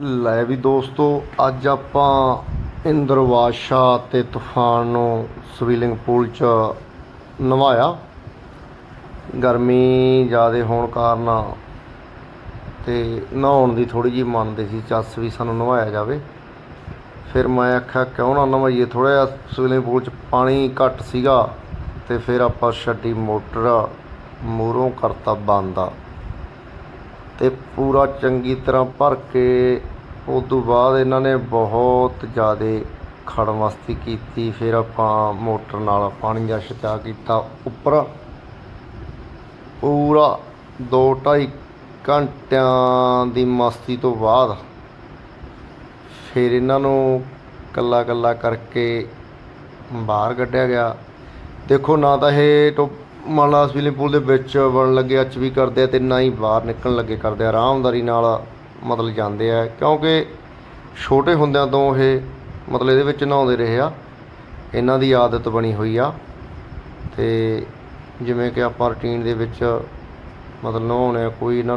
ਲੈ ਵੀ ਦੋਸਤੋ, ਅੱਜ ਆਪਾਂ ਇੰਦਰਵਾਸ਼ਾ ਤੇ ਤੂਫਾਨ ਨੂੰ ਸਵੀਲਿੰਗ ਪੂਲ 'ਚ ਨਵਾਇਆ। ਗਰਮੀ ਜ਼ਿਆਦਾ ਹੋਣ ਕਾਰਨ ਤੇ ਨਹਾਉਣ ਦੀ ਥੋੜੀ ਜਿਹੀ ਮੰਨਦੇ ਸੀ ਚੱਸ ਵੀ ਸਾਨੂੰ ਨਵਾਇਆ ਜਾਵੇ। ਫਿਰ ਮੈਂ ਆਖਿਆ, ਕਿਉਂ ਨਾ ਨਵਾਈਏ? ਥੋੜਾ ਜਿਹਾ ਸਵੀਲਿੰਗ ਪੂਲ 'ਚ ਪਾਣੀ ਘੱਟ ਸੀਗਾ ਤੇ ਫਿਰ ਆਪਾਂ ਛੱਡੀ ਮੋਟਰ, ਮੂਹਰੋਂ ਕਰਤਾ ਬੰਦ। ਆ ਤੇ ਪੂਰਾ ਚੰਗੀ ਤਰ੍ਹਾਂ ਭਰ ਕੇ ਉਸ ਤੋਂ ਬਾਅਦ ਇਹਨਾਂ ਨੇ ਬਹੁਤ ਜ਼ਿਆਦਾ ਖੜਮਸਤੀ ਕੀਤੀ, ਫਿਰ ਆਪਾਂ ਮੋਟਰ ਨਾਲ ਪਾਣੀ ਦਾ ਛਿਚਾ ਕੀਤਾ ਉੱਪਰ। ਪੂਰਾ 2.5 ਘੰਟਿਆਂ ਦੀ ਮਸਤੀ ਤੋਂ ਬਾਅਦ ਫਿਰ ਇਹਨਾਂ ਨੂੰ ਕੱਲਾ ਕੱਲਾ ਕਰਕੇ ਬਾਹਰ ਕੱਢਿਆ ਗਿਆ। ਦੇਖੋ ਨਾ ਤਾਂ ਇਹ ਟੋ ਮਾਲਾ ਸਵੀਲਿੰਗ ਪੂਲ ਦੇ ਵਿੱਚ ਵੜਨ ਲੱਗੇ ਅੱਜ ਵੀ ਕਰਦੇ ਆ ਤੇ ਨਾ ਹੀ ਬਾਹਰ ਨਿਕਲਣ ਲੱਗੇ ਕਰਦੇ ਆ, ਆਰਾਮਦਾਰੀ ਨਾਲ ਮਤਲਬ ਜਾਂਦੇ ਆ, ਕਿਉਂਕਿ ਛੋਟੇ ਹੁੰਦਿਆਂ ਤੋਂ ਇਹ ਮਤਲਬ ਇਹਦੇ ਵਿੱਚ ਨਹਾਉਂਦੇ ਰਹੇ ਆ, ਇਹਨਾਂ ਦੀ ਆਦਤ ਬਣੀ ਹੋਈ ਆ, ਤੇ ਜਿਵੇਂ ਕਿ ਆਪਾਂ ਰੂਟੀਨ ਦੇ ਵਿੱਚ ਮਤਲਬ ਨਹਾਉਣੇ ਆ, ਕੋਈ ਇਹਨਾਂ ਨੂੰ